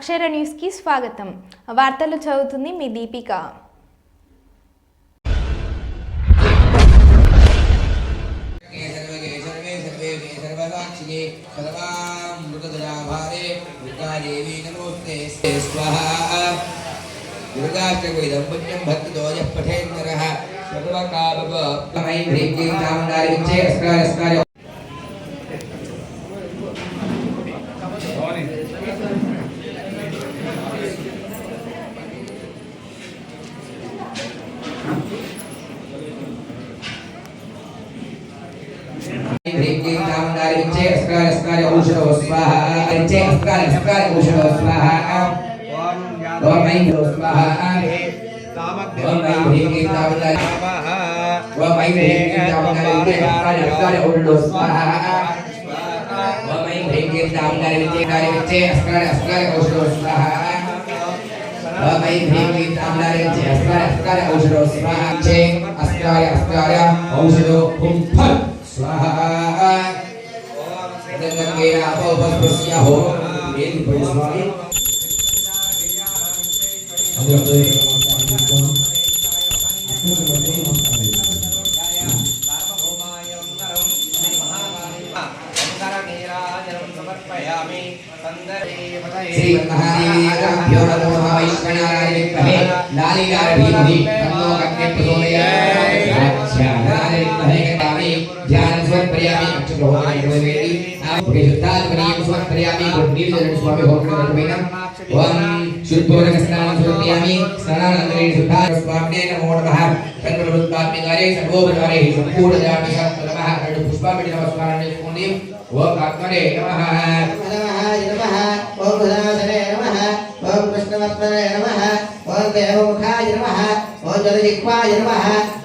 అక్షర న్యూస్కి స్వాగతం. వార్తలు చదువుతుంది మీ దీపిక. దుర్గాష్టకు ఇదం గచ్చే అస్కార అస్కార ఉషో స్వాహ ఓం ఐం స్వాహ ఓం ఐం భీమి స్వాహ आगेराप उपस्पृश्य हो मेरी परिस्मृति श्री महादेवाभ्यो नमो। वैष्णवाय विद्महे लालिगार्भीमहि तन्नो अग्निः प्रचोदयात् ओम कृष्णवर्धने नमः ओम देवमुखाय नमः ओम जलजिह्वाय नमः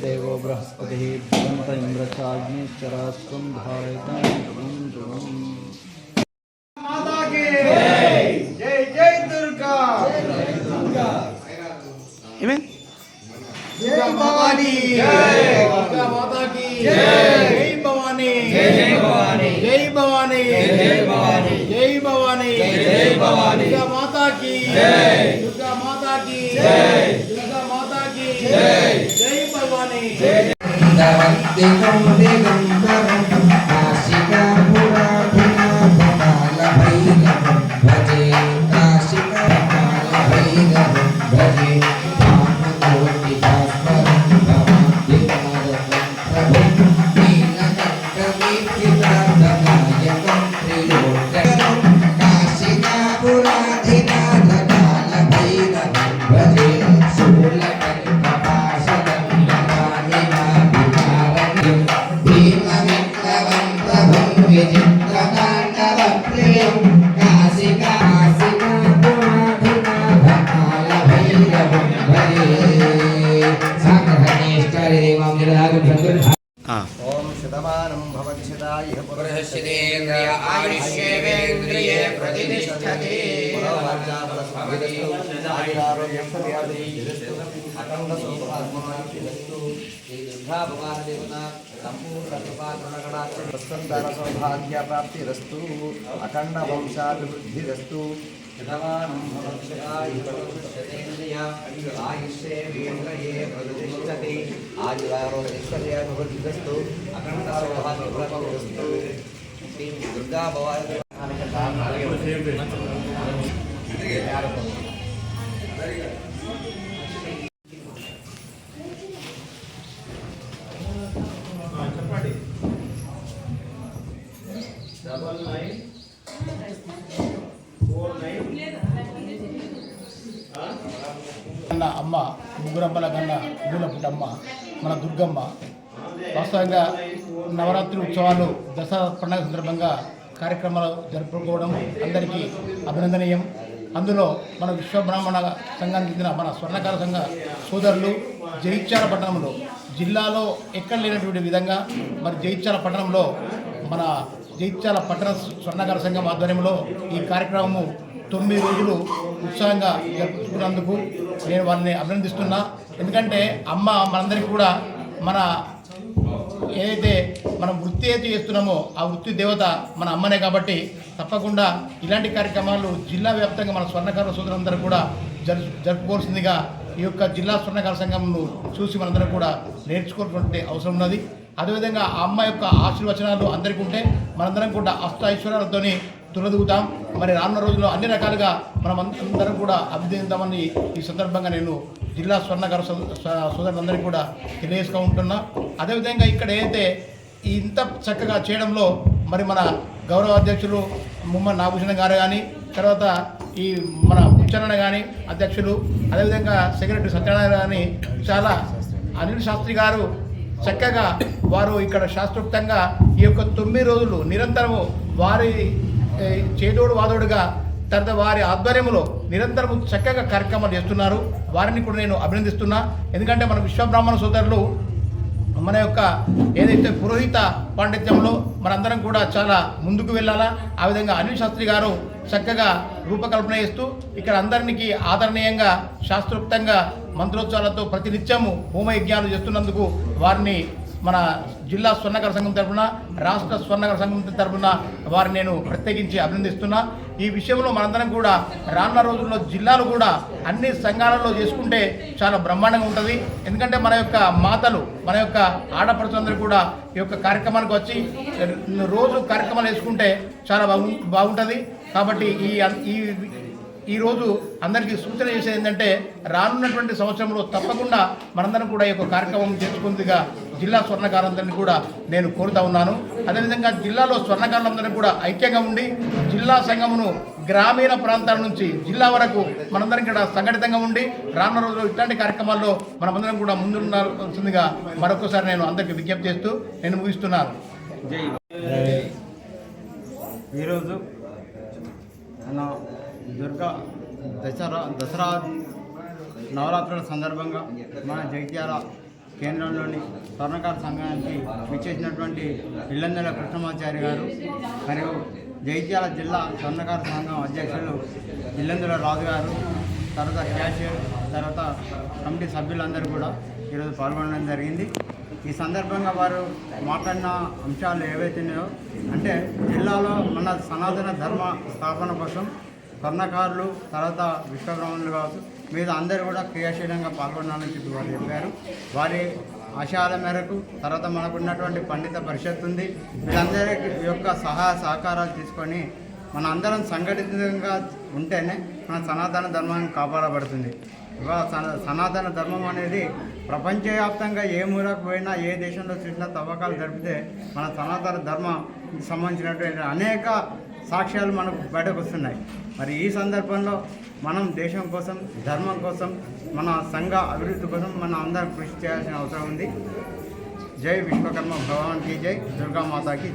देवो बृहस्पतिः भवन्त इन्द्रचाग्निश्चरास्त्वं धारयतां माता की जय जय दुर्गा। जय भवानी। जय दुर्गा माता की जय भवानी। जय भवानी। जय भवानी। जय भवानी। जय भवानी। जय भवानी। की जय दुर्गा माता की जय दुर्गा माता की जय जय बृहस्पतेन्द्रिय आयुष्येवेन्द्रिये प्रतिष्ठते सौभाग्यप्राप्तिरस्तु अखंड वंशाभिवृद्धिरस्तु శ్రీ అమ్మ ముగ్గురమ్మల కన్నా గులపుటమ్మ మన దుర్గమ్మ. వాస్తవంగా నవరాత్రి ఉత్సవాలు దసరా పండుగ సందర్భంగా కార్యక్రమాలు జరుపుకోవడం అందరికీ అభినందనీయం. అందులో మన విశ్వబ్రాహ్మణ సంఘానికి చెందిన మన స్వర్ణకార సంఘ సోదరులు జైత్యాల పట్టణంలో జిల్లాలో ఎక్కడ లేనటువంటి విధంగా మరి జైత్యాల పట్టణంలో మన జైత్యాల పట్టణ స్వర్ణకార సంఘం ఆధ్వర్యంలో ఈ కార్యక్రమము తొమ్మిది రోజులు ఉత్సాహంగా జరుపుకున్నందుకు నేను వాళ్ళని అభినందిస్తున్నా. ఎందుకంటే అమ్మ మనందరికీ కూడా మన ఏదైతే మనం వృత్తి అయితే చేస్తున్నామో ఆ వృత్తి దేవత మన అమ్మనే కాబట్టి తప్పకుండా ఇలాంటి కార్యక్రమాలు జిల్లా వ్యాప్తంగా మన స్వర్ణకార సోదరులందరూ కూడా జరు జరుపుకోవాల్సిందిగా ఈ యొక్క జిల్లా స్వర్ణకార సంఘంను చూసి మనందరం కూడా నేర్చుకోవాల్సిన అవసరం ఉన్నది. అదేవిధంగా ఆ అమ్మ యొక్క ఆశీర్వచనాలు అందరికీ ఉంటే మనందరం కూడా అష్ట ఐశ్వర్యాలతోని తులదూగుతాం మరి రానున్న రోజుల్లో అన్ని రకాలుగా మనం అందరం కూడా అభినందిద్దామని ఈ సందర్భంగా నేను జిల్లా స్వర్ణకార సో- సోదరులందరికీ కూడా తెలియజేస్తూ ఉంటున్నా. అదేవిధంగా ఇక్కడ ఏదైతే ఇంత చక్కగా చేయడంలో మరి మన గౌరవ అధ్యక్షులు ముమ్మ నాగభూషణ గారు కానీ తర్వాత ఈ మన ముచ్చరణ కానీ అధ్యక్షులు అదేవిధంగా సెక్రటరీ సత్యనారాయణ కానీ చాలా అనిల్ శాస్త్రి గారు చక్కగా వారు ఇక్కడ శాస్త్రోక్తంగా ఈ యొక్క తొమ్మిది రోజులు నిరంతరము వారి చేదోడు వాదోడుగా తర్వాత వారి ఆధ్వర్యంలో నిరంతరం చక్కగా కార్యక్రమాలు చేస్తున్నారు. వారిని కూడా నేను అభినందిస్తున్నా. ఎందుకంటే మన విశ్వబ్రాహ్మణ సోదరులు మన యొక్క ఏదైతే పురోహిత పాండిత్యంలో మనందరం కూడా చాలా ముందుకు వెళ్ళాలా. ఆ విధంగా అనిల్ శాస్త్రి గారు చక్కగా రూపకల్పన చేస్తూ ఇక్కడ అందరికీ ఆదరణీయంగా శాస్త్రోక్తంగా మంత్రోత్సవాలతో ప్రతినిత్యము హోమయజ్ఞాలు చేస్తున్నందుకు వారిని మన జిల్లా స్వర్ణకర సంఘం తరపున రాష్ట్ర స్వర్ణకర సంఘం తరఫున వారిని నేను ప్రత్యేకించి అభినందిస్తున్నా. ఈ విషయంలో మనందరం కూడా రానున్న రోజుల్లో జిల్లాలు కూడా అన్ని సంఘాలలో చేసుకుంటే చాలా బ్రహ్మాండంగా ఉంటుంది. ఎందుకంటే మన యొక్క మాతలు మన యొక్క ఆడపడుచులందరూ కూడా ఈ యొక్క కార్యక్రమానికి వచ్చి రోజు కార్యక్రమాలు వేసుకుంటే చాలా బాగు బాగుంటుంది. కాబట్టి ఈ ఈ ఈ రోజు అందరికీ సూచన చేసేది ఏంటంటే రానున్నటువంటి సంవత్సరంలో తప్పకుండా మనందరం కూడా ఈ యొక్క కార్యక్రమం చేసుకుందిగా జిల్లా స్వర్ణకారులందరినీ కూడా నేను కోరుతా ఉన్నాను. అదేవిధంగా జిల్లాలో స్వర్ణకారులందరినీ కూడా ఐక్యంగా ఉండి జిల్లా సంఘమును గ్రామీణ ప్రాంతాల నుంచి జిల్లా వరకు మనందరం కూడా సంఘటితంగా ఉండి రానున్న రోజుల్లో ఇట్లాంటి కార్యక్రమాల్లో మనమందరం కూడా ముందుండాల్సిందిగా మరొకసారి నేను అందరికీ విజ్ఞప్తి చేస్తూ నేను ముగిస్తున్నాను. ఈరోజు మన దుర్గా దసరా దసరా నవరాత్రుల సందర్భంగా మన జగిత్యాల కేంద్రంలోని స్వర్ణకార సంఘానికి విచ్చేసినటువంటి ఇల్లందల కృష్ణమాచారి గారు మరియు జగిత్యాల జిల్లా స్వర్ణకార సంఘం అధ్యక్షులు ఇల్లందుల రాజు గారు తర్వాత క్యాషియర్ తర్వాత కమిటీ సభ్యులందరూ కూడా ఈరోజు పాల్గొనడం జరిగింది. ఈ సందర్భంగా వారు మాట్లాడిన అంశాలు ఏవైతున్నాయో అంటే జిల్లాలో మన సనాతన ధర్మ స్థాపన కోసం స్వర్ణకారులు తర్వాత విశ్వబ్రహ్మణులు కావచ్చు. మీద అందరూ కూడా క్రియాశీలంగా పాల్గొనాలని చెప్పి వారు చెప్పారు. వారి ఆశయాల మేరకు తర్వాత మనకు ఉన్నటువంటి పండిత పరిషత్ ఉంది. వీళ్ళందరి యొక్క సహాయ సహకారాలు తీసుకొని మన అందరం సంఘటితంగా ఉంటేనే మన సనాతన ధర్మాన్ని కాపాడబడుతుంది. ఇవాళ సనాతన ధర్మం అనేది ప్రపంచవ్యాప్తంగా ఏ మూలకు పోయినా ఏ దేశంలో చూసినా తవ్వకాలు జరిపితే మన సనాతన ధర్మం సంబంధించినటువంటి అనేక సాక్ష్యాలు మనకు బయటకు వస్తున్నాయి. మరి ఈ సందర్భంలో మనం దేశం కోసం ధర్మం కోసం మన సంఘ అభివృద్ధి కోసం మనం అందరం కృషి చేయాల్సిన అవసరం ఉంది. జై విశ్వకర్మ భగవాన్కి జై. దుర్గామాతాకి